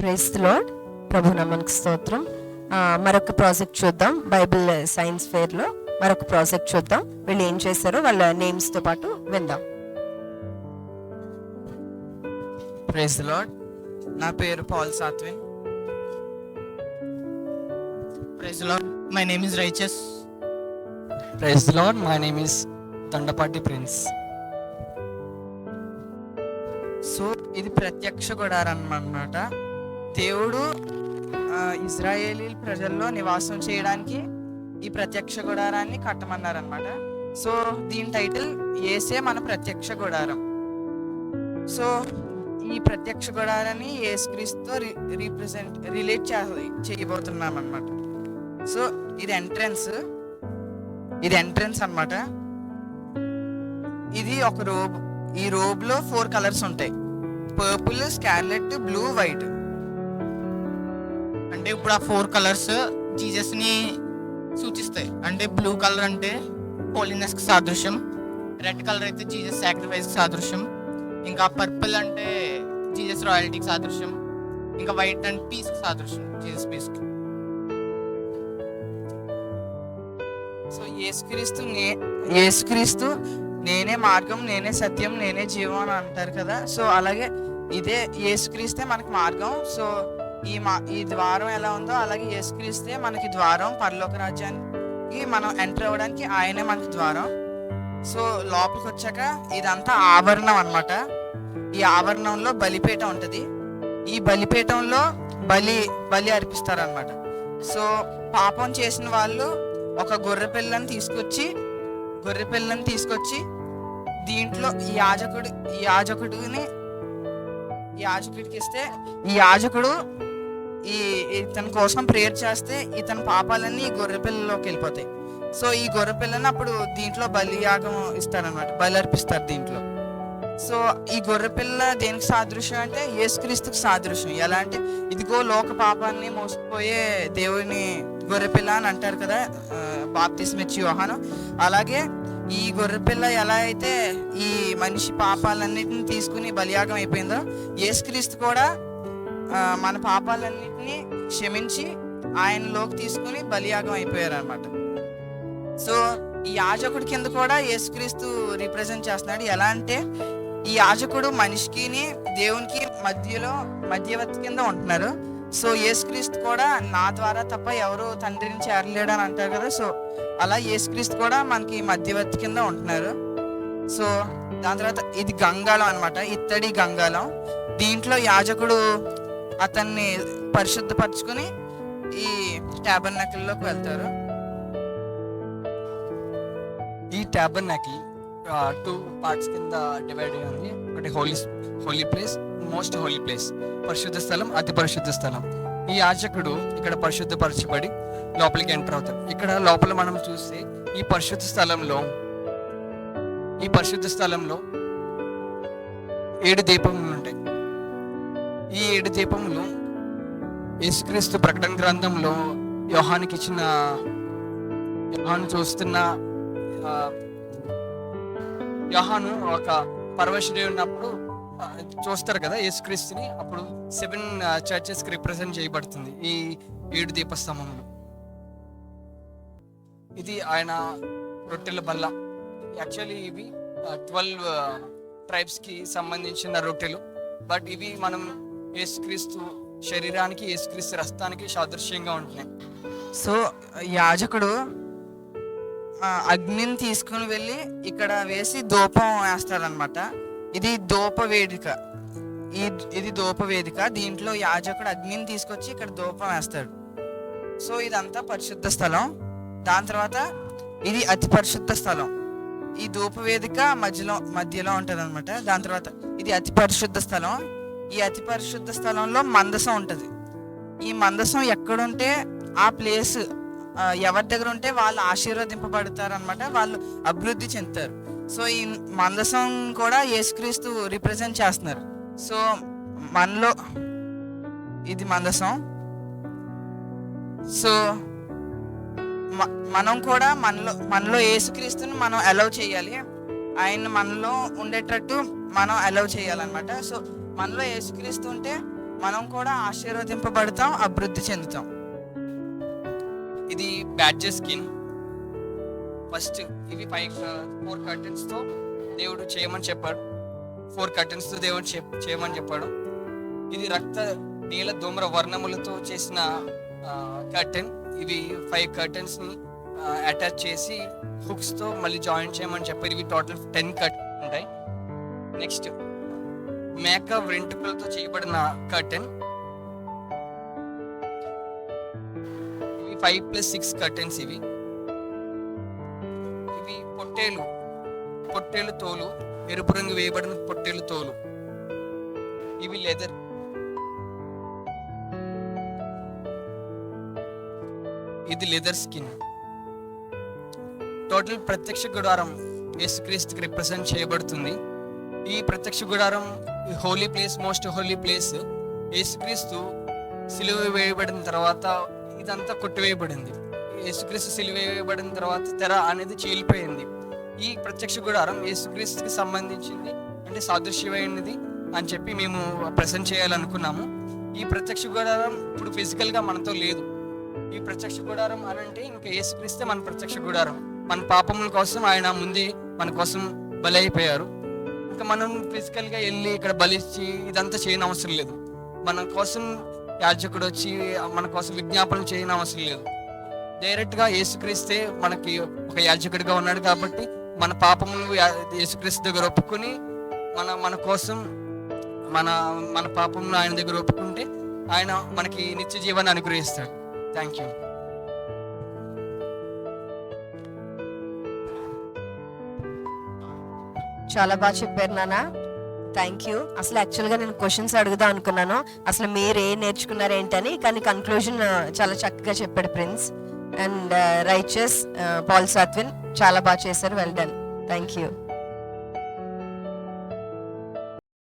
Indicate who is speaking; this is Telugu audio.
Speaker 1: ప్రైస్ లార్డ్ ప్రభు నమ్మనికి స్తోత్రం. మరొక ప్రాజెక్ట్ చూద్దాం. బైబిల్ సైన్స్ ఫేర్లో మరొక ప్రాజెక్ట్ చూద్దాం. వీళ్ళు ఏం చేశారో వాళ్ళ నేమ్స్తో పాటు విందాం.
Speaker 2: ప్రైజ్ లార్డ్ నా పేరు Paul Sathwin. Praise Lord my name is Righteous
Speaker 3: praise Lord my name is Dandapati Prince
Speaker 2: so ఇది ప్రత్యక్ష గుడారం అన్నమాట. దేవుడు ఇజ్రాయేలీ ప్రజల్లో నివాసం చేయడానికి ఈ ప్రత్యక్ష గుడారాన్ని కట్టమన్నారనమాట సో దీని టైటిల్ ఏసే మన ప్రత్యక్ష గుడారం. సో ఈ ప్రత్యక్ష గుడారాన్ని ఏసుక్రీస్తో రీప్రజెంట్ రిలేట్ చేయబోతున్నాం అనమాట సో ఇది ఎంట్రన్స్ ఇది ఎంట్రన్స్ అనమాట ఇది ఒక రోబ్ ఈ రోబ్లో ఫోర్ కలర్స్ ఉంటాయి. పర్పుల్ స్కార్లెట్ బ్లూ వైట్ అంటే ఇప్పుడు ఆ ఫోర్ కలర్స్ జీజస్ని సూచిస్తాయి. అంటే బ్లూ కలర్ అంటే హోలీనెస్కి సాదృశ్యం. రెడ్ కలర్ అయితే జీజస్ సాక్రిఫైస్కి సాదృశ్యం. ఇంకా పర్పుల్ అంటే జీజస్ రాయల్టీకి సాదృశ్యం. ఇంకా వైట్ అండ్ పీస్ సాదృశ్యం జీజస్ పీస్కి సో యేసుక్రీస్తు నే యేసుక్రీస్తు నేనే మార్గం నేనే సత్యం నేనే జీవం అని అంటారు కదా. సో అలాగే ఇదే యేసుక్రీస్తే మనకి మార్గం. సో ఈ మా ఈ ద్వారం ఎలా ఉందో అలాగే యేసుక్రీస్తే మనకి ద్వారం పరలోక రాజ్యానికి మనం ఎంటర్ అవ్వడానికి ఆయనే మనకి ద్వారం. సో లోపలికి వచ్చాక ఇదంతా ఆవరణం అనమాట ఈ ఆవరణంలో బలిపీఠం ఉంటుంది. ఈ బలిపీఠంలో బలి బలి అర్పిస్తారు సో పాపం చేసిన వాళ్ళు ఒక గొర్రె పిల్లని తీసుకొచ్చి గొర్రె పిల్లని తీసుకొచ్చి దీంట్లో ఈ యాజకుడు ఈ యాజకుడిని యాజకుడికి ఇస్తే ఈ యాజకుడు తన కోసం ప్రేయర్ చేస్తే ఇతని పాపాలన్నీ ఈ గొర్రె పిల్లలోకి వెళ్ళిపోతాయి. సో ఈ గొర్రె పిల్లని అప్పుడు దీంట్లో బలియాగం ఇస్తారనమాట బలి అర్పిస్తారు దీంట్లో. సో ఈ గొర్రె పిల్ల దేనికి సాదృశ్యం అంటే యేసుక్రీస్తుకు సాదృశ్యం. ఎలా అంటే ఇదిగో లోక పాపాన్ని మోసపోయే దేవుని గొర్రెపిల్ల అని అంటారు కదా బాప్తిస్మిచ్చి యోహాను. అలాగే ఈ గొర్రెపిల్ల ఎలా అయితే ఈ మనిషి పాపాలన్నిటిని తీసుకుని బలియాగం అయిపోయిందో యేసుక్రీస్తు కూడా మన పాపాలన్నిటిని క్షమించి ఆయనలోకి తీసుకుని బలియాగం అయిపోయారు అనమాట సో ఈ యాజకుడి కింద కూడా యేసుక్రీస్తు రిప్రజెంట్ చేస్తున్నాడు. ఎలా అంటే ఈ యాజకుడు మనిషికిని దేవునికి మధ్యలో మధ్యవర్తి కింద ఉంటున్నారు. సో యేసుక్రీస్తు కూడా నా ద్వారా తప్ప ఎవరు తండ్రిని చేరలేడు అని అంటారు కదా. సో అలా యేసుక్రీస్తు కూడా మనకి మధ్యవర్తి కింద ఉంటున్నారు. సో దాని తర్వాత ఇది గంగాళం అనమాట ఇత్తడి గంగాళం. దీంట్లో యాజకుడు అతన్ని పరిశుద్ధపరచుకుని ఈ ట్యాబర్ నకిల్లోకి వెళ్తారు.
Speaker 3: ఈ ట్యాబర్నాకిల్ టూ పార్ట్స్ కింద డివైడ్ అయ్యింది ఒకటి holy holy place most holy place పరిశుద్ధ స్థలం అతి పరిశుద్ధ స్థలం. ఈ యాజకుడు ఇక్కడ పరిశుద్ధపరచబడి లోపలికి ఎంటర్ అవుతాడు. ఇక్కడ లోపల మనం చూస్తే ఈ పరిశుద్ధ స్థలంలో ఈ పరిశుద్ధ స్థలంలో ఏడు దీపములు ఉంటాయి. ఈ ఏడు దీపములు యేసుక్రీస్తు ప్రకటన గ్రంథంలో యోహానికి ఇచ్చిన యోహాను చూస్తున్న యోహాను ఒక పరమేశ్వరి ఉన్నప్పుడు చూస్తారు కదా యేసుక్రీస్తుని అప్పుడు సెవెన్ చర్చెస్కి రిప్రజెంట్ చేయబడుతుంది ఈ ఏడు దీపస్తంభములు. ఇది ఆయన రొట్టెల బల్ల. యాక్చువల్లీ ఇవి ట్వెల్వ్ ట్రైబ్స్కి సంబంధించిన రొట్టెలు. బట్ ఇవి మనం యేసుక్రీస్తు శరీరానికి యేసుక్రీస్తు రక్తానికి సాదృశ్యంగా ఉంటున్నాయి.
Speaker 2: సో యాజకుడు అగ్నిని తీసుకుని వెళ్ళి ఇక్కడ వేసి ధూపం వేస్తాడనమాట ఇది ధూప వేదిక. ఈ ఇది ధూప వేదిక. దీంట్లో యాజకుడు అగ్నిని తీసుకొచ్చి ఇక్కడ ధూపం వేస్తాడు. సో ఇదంతా పరిశుద్ధ స్థలం. దాని తర్వాత ఇది అతి పరిశుద్ధ స్థలం. ఈ ధూప వేదిక మధ్యలో మధ్యలో ఉంటుంది అనమాట దాని తర్వాత ఇది అతి పరిశుద్ధ స్థలం. ఈ అతి పరిశుద్ధ స్థలంలో మందసం ఉంటుంది. ఈ మందసం ఎక్కడుంటే ఆ ప్లేస్ ఎవరి దగ్గర ఉంటే వాళ్ళు ఆశీర్వదింపబడతారు అనమాట వాళ్ళు అభివృద్ధి చెందుతారు. సో ఈ మందసం కూడా యేసుక్రీస్తు రిప్రజెంట్ చేస్తున్నారు. సో మనలో ఇది మందసం. సో మ- మనం కూడా మనలో మనలో యేసుక్రీస్తుని మనం అలౌ చేయాలి. ఆయన మనలో ఉండేటట్టు మనం అలౌ చేయాలన్నమాట. సో మనలో యేసుక్రీస్తు ఉంటే మనం కూడా ఆశీర్వదింపబడతాం అభివృద్ధి చెందుతాం.
Speaker 3: ఇది బ్యాడ్జెస్ స్కిన్. ఫస్ట్ ఇవి పై ఫోర్ కర్టెన్స్తో దేవుడు చేయమని చెప్పాడు. ఫోర్ కర్టన్స్తో దేవుడు చెప్- చేయమని చెప్పాడు. ఇది రక్త నీల దోమర వర్ణములతో చేసిన కర్టెన్ ఇవి ఫైవ్ కర్టెన్స్ని అటాచ్ చేసి హుక్స్తో మళ్ళీ జాయిన్ చేయమని చెప్పారు. ఇవి టోటల్ టెన్ కర్టన్ నెక్స్ట్ మేక వెంట్రుకలతో చేయబడిన కర్టెన్ ఇవి ఫైవ్ ప్లస్ సిక్స్ కర్టెన్స్ ఇవి. ఇవి పొట్టేలు పొట్టేలు తోలు ఎరుపు రంగు వేయబడిన పొట్టేలు తోలు. ఇవి లెదర్ ఇది లెదర్ స్కిన్ టోటల్ ప్రత్యక్ష గుడారం యేసుక్రీస్తుకి రిప్రజెంట్ చేయబడుతుంది. ఈ ప్రత్యక్ష గుడారం holy place most holy place యేసుక్రీస్తు సిలువ వేయబడిన తర్వాత ఇదంతా కొట్టివేయబడింది. యేసుక్రీస్తు సిలువ వేయబడిన తర్వాత తెర అనేది చీలిపోయింది. ఈ ప్రత్యక్ష గుడారం యేసుక్రీస్తుకి సంబంధించింది అంటే సాదృశ్యమైనది అని చెప్పి మేము ప్రజెంట్ చేయాలనుకున్నాము. ఈ ప్రత్యక్ష గుడారం ఇప్పుడు ఫిజికల్గా మనతో లేదు. ఈ ప్రత్యక్ష గుడారం అని అంటే ఇంకా యేసుక్రీస్తే మన ప్రత్యక్ష గుడారం. మన పాపముల కోసం ఆయన ముందే మన కోసం బలైపోయారు. ఇంకా మనం ఫిజికల్గా వెళ్ళి ఇక్కడ బలిచ్చి ఇదంతా చేయని అవసరం లేదు. మన కోసం యాజకుడు వచ్చి మన కోసం విజ్ఞాపనం చేయని అవసరం లేదు. డైరెక్ట్గా యేసుక్రీస్తే మనకి ఒక యాజకుడిగా ఉన్నాడు కాబట్టి మన పాపములు యేసుక్రీస్తు దగ్గర ఒప్పుకొని మన మన కోసం మన మన పాపములు ఆయన దగ్గర ఒప్పుకుంటే ఆయన మనకి నిత్య జీవాన్ని అనుగ్రహిస్తాడు. థ్యాంక్ యూ
Speaker 1: చాలా బాగా చెప్పారు నాన్న. థ్యాంక్ యూ అసలు యాక్చువల్గా నేను క్వశ్చన్స్ అడుగుదాం అనుకున్నాను. అసలు మీరు ఏం నేర్చుకున్నారు ఏంటని కానీ కన్క్లూజన్ చాలా చక్కగా చెప్పాడు Prince and Righteous Paul Sathwin చాలా బాగా చేశారు. Well done thank you